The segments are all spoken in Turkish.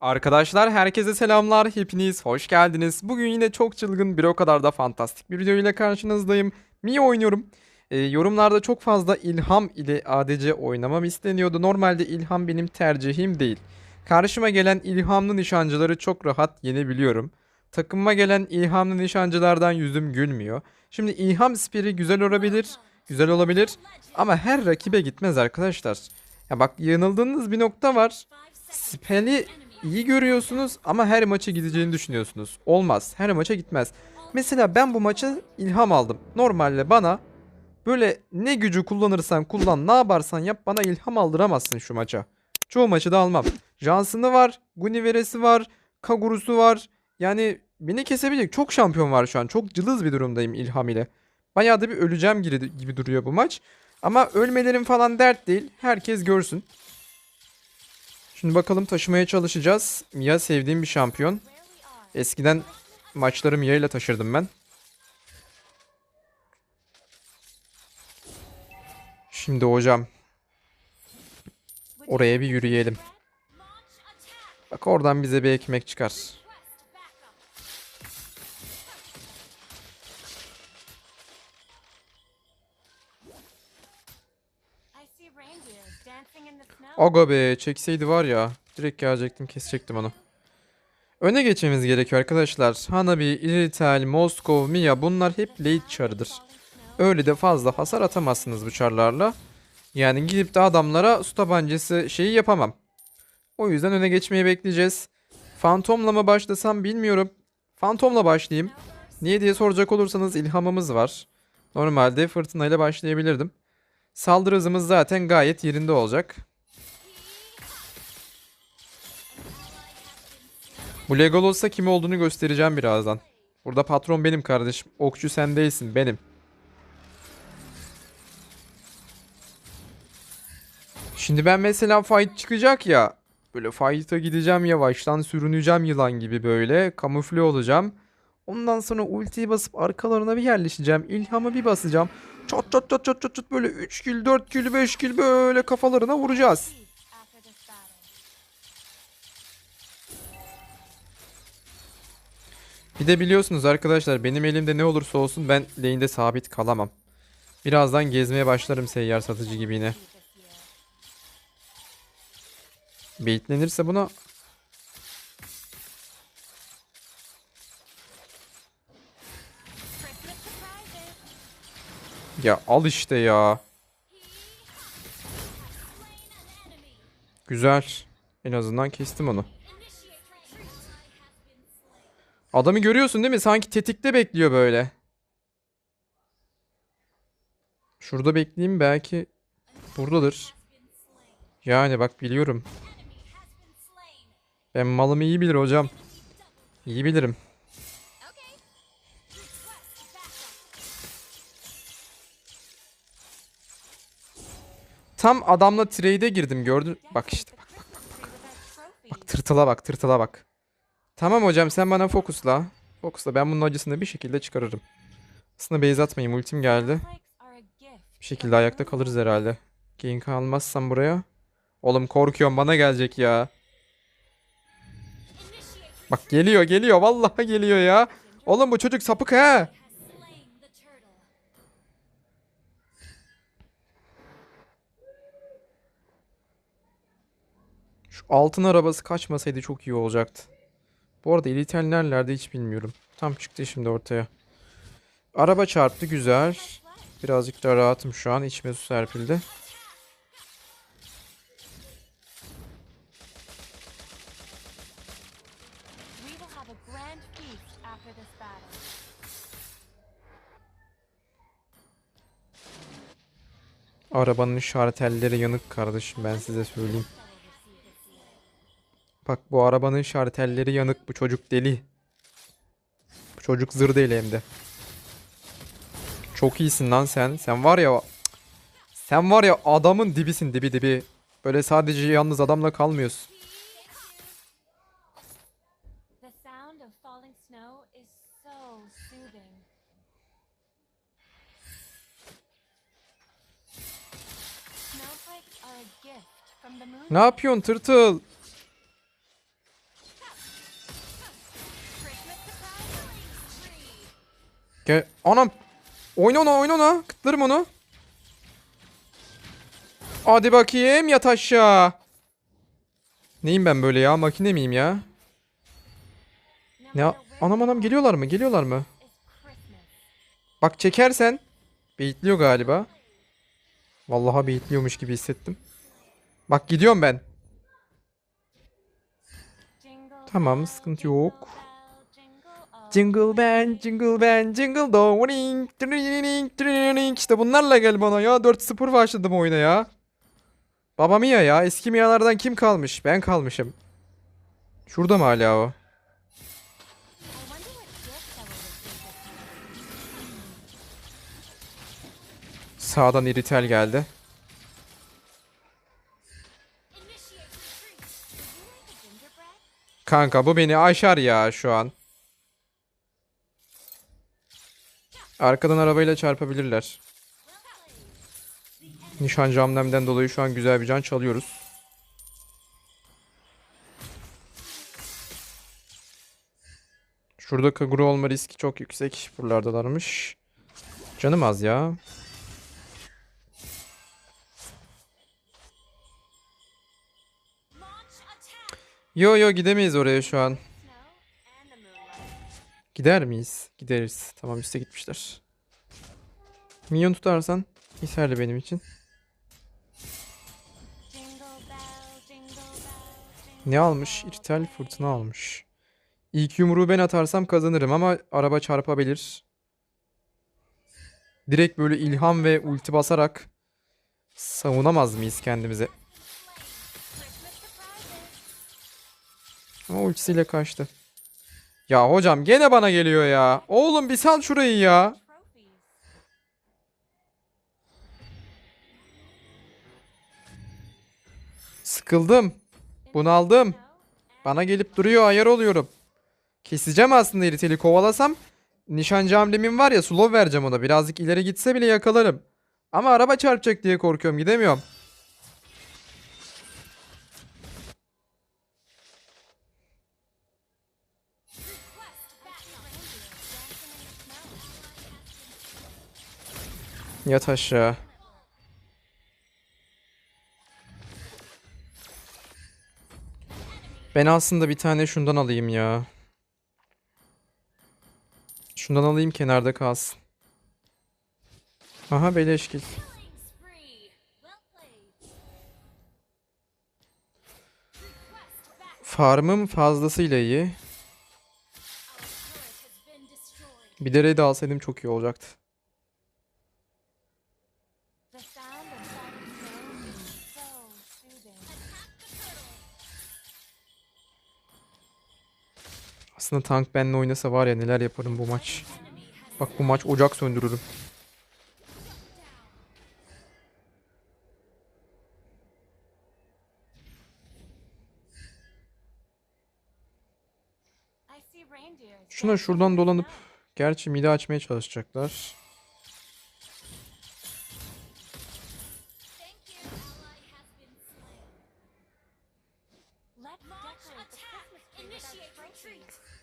Arkadaşlar herkese selamlar. Hepiniz hoş geldiniz. Bugün yine çok çılgın bir o kadar da fantastik bir video ile karşınızdayım. Mii oynuyorum. Ee, yorumlarda çok fazla ilham ile ADC oynamam isteniyordu. Normalde ilham benim tercihim değil. Karşıma gelen ilhamlı nişancıları çok rahat yenebiliyorum. Takımıma gelen ilhamlı nişancılardan yüzüm gülmüyor. Şimdi ilham spiri güzel olabilir. Güzel olabilir. Ama her rakibe gitmez arkadaşlar. Ya bak yanıldığınız bir nokta var. Spell'i iyi görüyorsunuz ama her maça gideceğini düşünüyorsunuz. Olmaz. Her maça gitmez. Mesela ben bu maça ilham aldım. Normalde bana böyle ne gücü kullanırsan kullan, ne yaparsan yap bana ilham aldıramazsın şu maça. Çoğu maçı da almam. Johnson'ı var, Gunivere'si var, Kaguru'su var. Yani beni kesebilecek çok şampiyon var şu an. Çok cılız bir durumdayım ilham ile. Bayağı da bir öleceğim gibi, duruyor bu maç. Ama ölmelerim falan dert değil. Herkes görsün. Şimdi bakalım taşımaya çalışacağız. Mia sevdiğim bir şampiyon. Eskiden maçları Mia ile taşırdım ben. Şimdi hocam oraya bir yürüyelim. Bak oradan bize bir ekmek çıkar. Aga be çekseydi var ya direkt gelecektim kesecektim onu. Öne geçmemiz gerekiyor arkadaşlar. Hanabi, Irital, Moskov, Mia bunlar hep late çarıdır. Öyle de fazla hasar atamazsınız bu çarlarla. Yani gidip de adamlara su tabancası şeyi yapamam. O yüzden öne geçmeyi bekleyeceğiz. Fantomla mı başlasam bilmiyorum. Fantomla başlayayım. Niye diye soracak olursanız ilhamımız var. Normalde fırtınayla başlayabilirdim. Saldırı hızımız zaten gayet yerinde olacak. Bu Legolos'a kim olduğunu göstereceğim birazdan. Burada patron benim kardeşim. Okçu sen değilsin benim. Şimdi ben mesela fight çıkacak ya. Böyle fight'a gideceğim yavaştan sürüneceğim yılan gibi böyle. Kamufle olacağım. Ondan sonra ultiyi basıp arkalarına bir yerleşeceğim. İlhamı bir basacağım. Çat çat çat çat çat çat böyle 3 kill 4 kill 5 kill böyle kafalarına vuracağız. Bir de biliyorsunuz arkadaşlar benim elimde ne olursa olsun ben lane'de sabit kalamam. Birazdan gezmeye başlarım seyyar satıcı gibi yine. Baitlenirse buna ya al işte ya. Güzel. En azından kestim onu. Adamı görüyorsun değil mi? Sanki tetikte bekliyor böyle. Şurada bekleyeyim belki buradadır. Yani bak biliyorum. Ben malımı iyi bilir hocam. İyi bilirim. Tam adamla trade'e girdim gördün. Bak işte bak bak bak. Trophy. Bak tırtıla bak tırtıla bak. Tamam hocam sen bana fokusla. Fokusla ben bunun acısını bir şekilde çıkarırım. Aslında base atmayayım ultim geldi. Bir şekilde ayakta kalırız herhalde. Gank almazsam buraya. Oğlum korkuyorum bana gelecek ya. Bak geliyor geliyor vallahi geliyor ya. Oğlum bu çocuk sapık he. Şu altın arabası kaçmasaydı çok iyi olacaktı. Bu arada Elitel nerelerde hiç bilmiyorum. Tam çıktı şimdi ortaya. Araba çarptı güzel. Birazcık da rahatım şu an. İçime su serpildi. Arabanın şartelleri yanık kardeşim ben size söyleyeyim. Bak bu arabanın şartelleri yanık. Bu çocuk deli. Bu çocuk zır deli hem de. Çok iyisin lan sen. Sen var ya... Sen var ya adamın dibisin dibi dibi. Böyle sadece yalnız adamla kalmıyorsun. Ne yapıyorsun tırtıl? Gel. Anam. Oyna ona oyna ona. Kıtlarım onu. Hadi bakayım yat aşağı. Neyim ben böyle ya? Makine miyim ya? Ne? Anam anam geliyorlar mı? Geliyorlar mı? Bak çekersen. Beyitliyor galiba. Vallahi beyitliyormuş gibi hissettim. Bak gidiyorum ben. Tamam, sıkıntı yok. Jingle all Jingle way. jingle bell, jingle do ring, tring, tring. İşte bunlarla gel bana ya. 4-0 başladım oyuna ya. Baba Mia ya. Eski Mia'lardan kim kalmış? Ben kalmışım. Şurada mı hala o? Sağdan iritel geldi. Kanka bu beni aşar ya şu an. Arkadan arabayla çarpabilirler. Nişancı hamlemden dolayı şu an güzel bir can çalıyoruz. Şurada kaguru olma riski çok yüksek. Buralardalarmış. Canım az ya. Yo yo gidemeyiz oraya şu an. Gider miyiz? Gideriz. Tamam üste gitmişler. Minyon tutarsan yeterli benim için. Ne almış? İrtel fırtına almış. İlk yumruğu ben atarsam kazanırım ama araba çarpabilir. Direkt böyle ilham ve ulti basarak savunamaz mıyız kendimize? Ama ultisiyle kaçtı. Ya hocam gene bana geliyor ya. Oğlum bir sal şurayı ya. Sıkıldım. Bunaldım. Bana gelip duruyor ayar oluyorum. Keseceğim aslında iriteli kovalasam. Nişancı amblemim var ya slow vereceğim ona. Birazcık ileri gitse bile yakalarım. Ama araba çarpacak diye korkuyorum gidemiyorum. Yat aşağı. Ben aslında bir tane şundan alayım ya. Şundan alayım kenarda kalsın. Aha beleşkil. Farmım fazlasıyla iyi. Bir de raid alsaydım çok iyi olacaktı. Aslında tank benimle oynasa var ya neler yaparım bu maç. Bak bu maç ocak söndürürüm. Şuna şuradan dolanıp gerçi midi açmaya çalışacaklar. Has been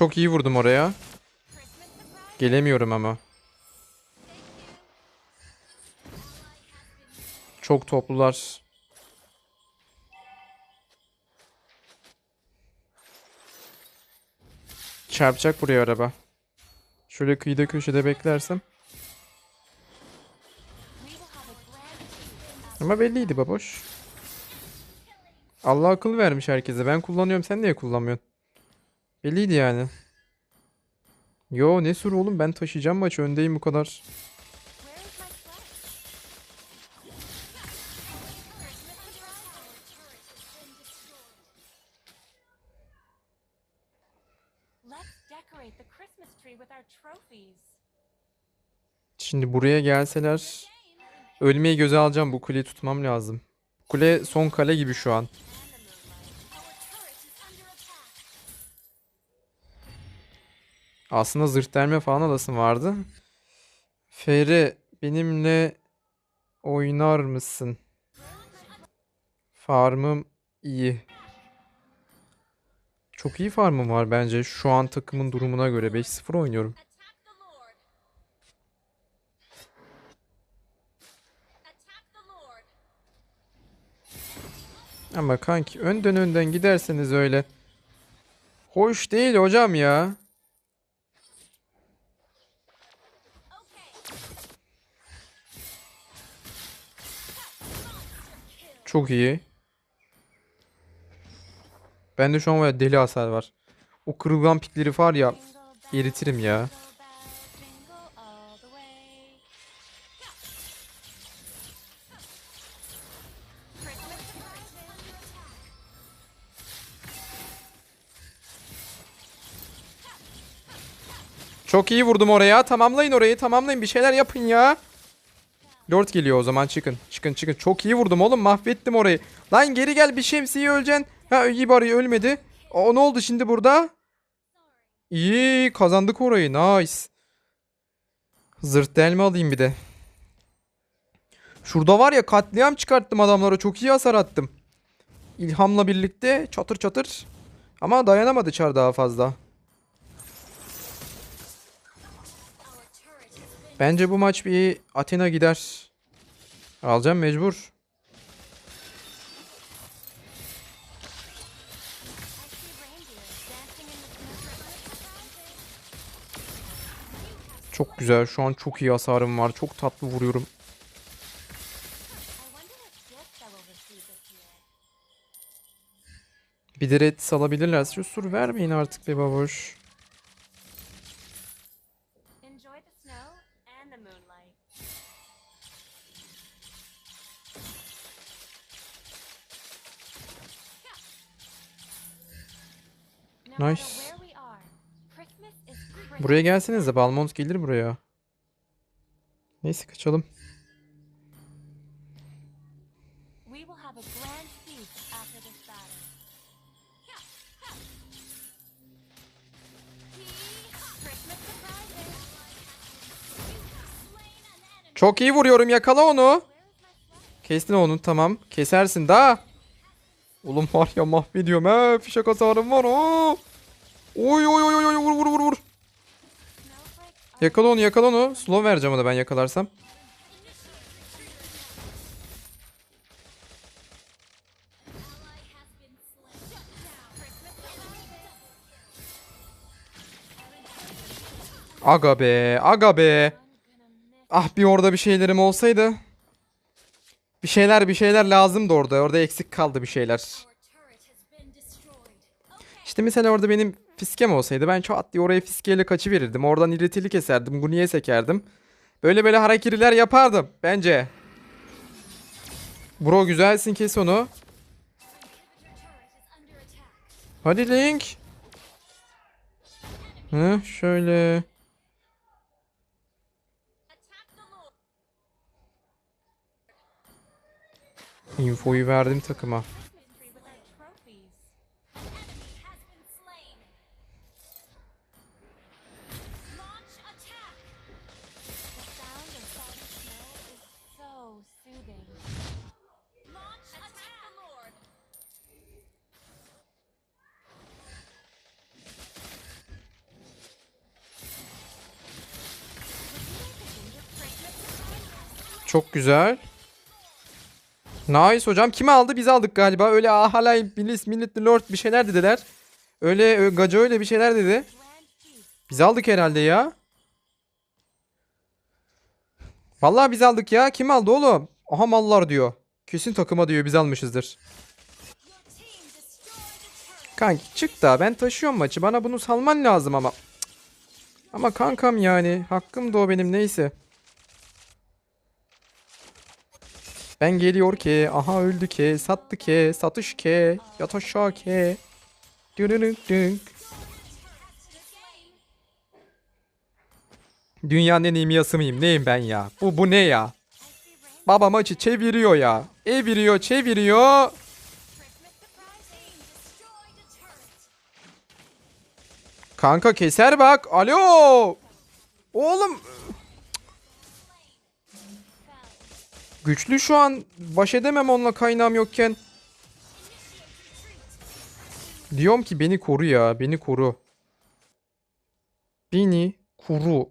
Çok iyi vurdum oraya. Gelemiyorum ama. Çok toplular. Çarpacak buraya araba. Şöyle kıyıda köşede beklersem. Ama belliydi baboş. Allah akıl vermiş herkese. Ben kullanıyorum sen niye kullanmıyorsun? Belliydi yani. Yo ne sur oğlum ben taşıyacağım maçı öndeyim bu kadar. Şimdi buraya gelseler ölmeyi göze alacağım. Bu kuleyi tutmam lazım. Kule son kale gibi şu an. Aslında zırh delme falan alasım vardı. Feri benimle oynar mısın? Farmım iyi. Çok iyi farmım var bence. Şu an takımın durumuna göre 5-0 oynuyorum. Ama kanki önden önden giderseniz öyle. Hoş değil hocam ya. Çok iyi. Bende şu an var deli hasar var. O kırılgan pikleri var ya eritirim ya. Çok iyi vurdum oraya. Tamamlayın orayı. Tamamlayın. Bir şeyler yapın ya. Lord geliyor o zaman. Çıkın. Çıkın çıkın. Çok iyi vurdum oğlum. Mahvettim orayı. Lan geri gel. Bir şemsiye öleceksin. Ha iyi bari ölmedi. O ne oldu şimdi burada? İyi. Kazandık orayı. Nice. Zırt delme alayım bir de. Şurada var ya katliam çıkarttım adamlara. Çok iyi hasar attım. İlhamla birlikte çatır çatır. Ama dayanamadı çar daha fazla. Bence bu maç bir Athena gider. Alacağım mecbur. Çok güzel. Şu an çok iyi hasarım var. Çok tatlı vuruyorum. Bir de red salabilirler. Şu sur vermeyin artık be baboş. Nice. Buraya gelsenize. Balmont gelir buraya. Neyse kaçalım. Çok iyi vuruyorum. Yakala onu. Kestin onu. Tamam. Kesersin daha. Oğlum var ya mahvediyorum he. Fişek hasarım var. Aa. Oy oy oy oy vur vur vur vur. Yakala onu yakala onu. Slow vereceğim ona ben yakalarsam. Aga be aga be. Ah bir orada bir şeylerim olsaydı. Bir şeyler bir şeyler lazımdı orada. Orada eksik kaldı bir şeyler. İşte mesela orada benim fiskem olsaydı ben çat diye oraya fiskeyle kaçıverirdim. Oradan iletili keserdim. Guniye sekerdim. Böyle böyle hareketler yapardım bence. Bro güzelsin kes onu. Hadi Link. Hı, şöyle. Infoyu verdim takıma. Çok güzel. Nice hocam. Kimi aldı? Biz aldık galiba. Öyle ah halay milis milletli lord bir şeyler dediler. Öyle gaca öyle bir şeyler dedi. Biz aldık herhalde ya. Vallahi biz aldık ya. Kim aldı oğlum? Aha mallar diyor. Kesin takıma diyor biz almışızdır. Kanki çık da ben taşıyorum maçı. Bana bunu salman lazım ama. Ama kankam yani. Hakkım da o benim neyse. Ben geliyor ki. Aha öldü ki. Sattı ki. Satış ki. Yat aşağı ki. Dünk. Dünyanın en iyi miyası mıyım? Neyim ben ya? Bu bu ne ya? Baba maçı çeviriyor ya. Eviriyor, çeviriyor. Kanka keser bak. Alo. Oğlum güçlü şu an. Baş edemem onunla kaynağım yokken. Diyorum ki beni koru ya. Beni koru. Beni koru.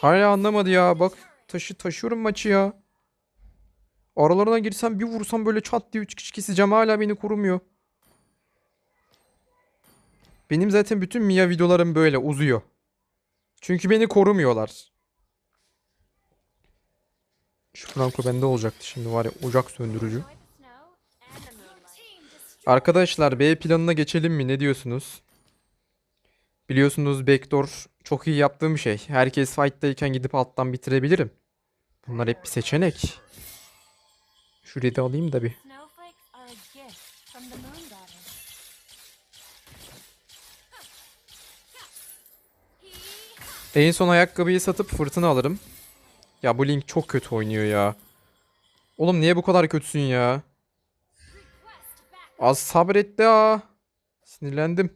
Hala anlamadı ya. Bak taşı taşıyorum maçı ya. Aralarına girsem bir vursam böyle çat diye 3 kişi keseceğim. Hala beni korumuyor. Benim zaten bütün Mia videolarım böyle uzuyor. Çünkü beni korumuyorlar. Şu Franco bende olacaktı şimdi var ya ocak söndürücü. Arkadaşlar B planına geçelim mi? Ne diyorsunuz? Biliyorsunuz backdoor çok iyi yaptığım şey. Herkes fight'tayken gidip alttan bitirebilirim. Bunlar hep bir seçenek. Şurayı da alayım da bir. En son ayakkabıyı satıp fırtına alırım. Ya bu Link çok kötü oynuyor ya. Oğlum niye bu kadar kötüsün ya? Az sabret de ya. Sinirlendim.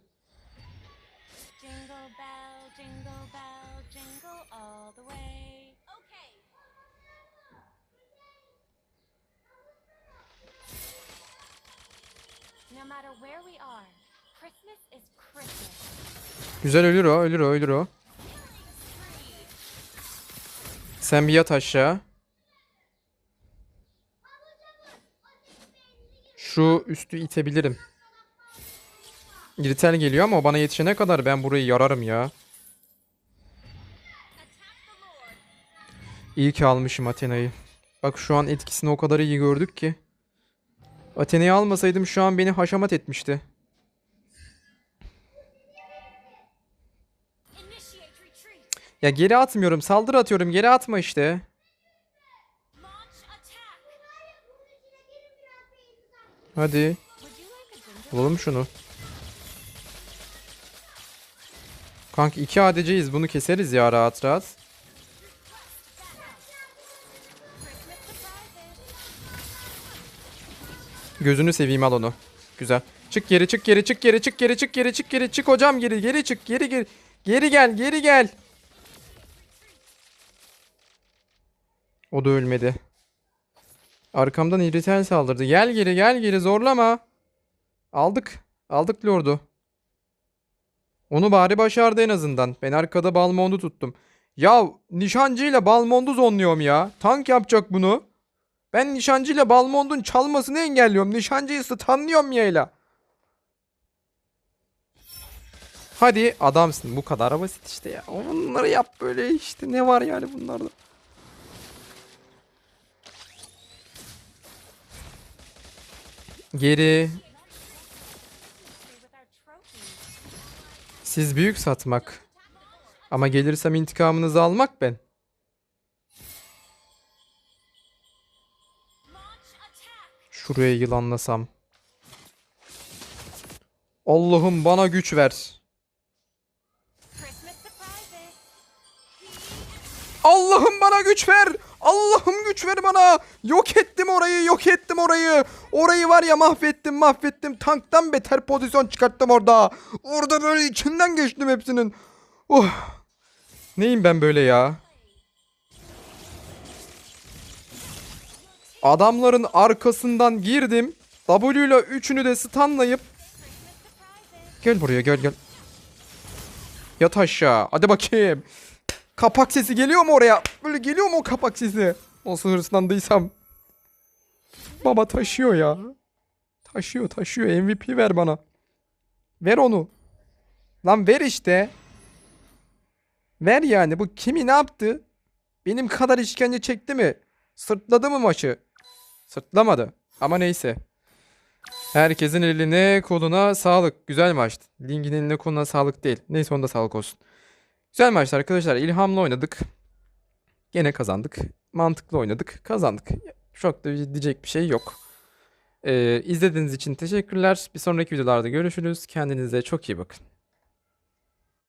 Güzel ölür o, ölür o, ölür o. Sen bir yat aşağı. Şu üstü itebilirim. Gritel geliyor ama bana yetişene kadar ben burayı yararım ya. İyi ki almışım Athena'yı. Bak şu an etkisini o kadar iyi gördük ki. Athena'yı almasaydım şu an beni haşamat etmişti. Ya geri atmıyorum. Saldırı atıyorum. Geri atma işte. Hadi. Bulalım şunu. Kanka iki ADC'yiz. Bunu keseriz ya rahat rahat. Gözünü seveyim al onu. Güzel. Çık geri çık geri çık geri çık geri çık geri çık geri çık hocam geri geri çık geri geri. Geri gel geri gel. O da ölmedi. Arkamdan iritel saldırdı. Gel geri gel geri zorlama. Aldık. Aldık lordu. Onu bari başardı en azından. Ben arkada Balmond'u tuttum. Ya nişancıyla Balmond'u zonluyorum ya. Tank yapacak bunu. Ben nişancıyla Balmond'un çalmasını engelliyorum. Nişancıyı stunlıyorum yayla. Hadi adamsın. Bu kadar basit işte ya. Onları yap böyle işte. Ne var yani bunlarda? Geri. Siz büyük satmak. Ama gelirsem intikamınızı almak ben. Şuraya yılanlasam. Allah'ım bana güç ver. Allah'ım bana güç ver. Allah'ım güç ver bana. Yok ettim orayı, yok ettim orayı. Orayı var ya mahvettim, mahvettim. Tanktan beter pozisyon çıkarttım orada. Orada böyle içinden geçtim hepsinin. Oh. Neyim ben böyle ya? Adamların arkasından girdim. W ile üçünü de stunlayıp Gel buraya gel gel. Yat aşağı. Hadi bakayım. Kapak sesi geliyor mu oraya? Böyle geliyor mu o kapak sesi? Nasıl hırslandıysam. Baba taşıyor ya. Taşıyor taşıyor. MVP ver bana. Ver onu. Lan ver işte. Ver yani. Bu kimi ne yaptı? Benim kadar işkence çekti mi? Sırtladı mı maçı? Sırtlamadı. Ama neyse. Herkesin eline koluna sağlık. Güzel maçtı. Link'in eline koluna sağlık değil. Neyse onda sağlık olsun. Güzel maçtı arkadaşlar. İlhamla oynadık. Gene kazandık. Mantıklı oynadık. Kazandık. Çok da diyecek bir şey yok. Ee, izlediğiniz için teşekkürler. Bir sonraki videolarda görüşürüz. Kendinize çok iyi bakın.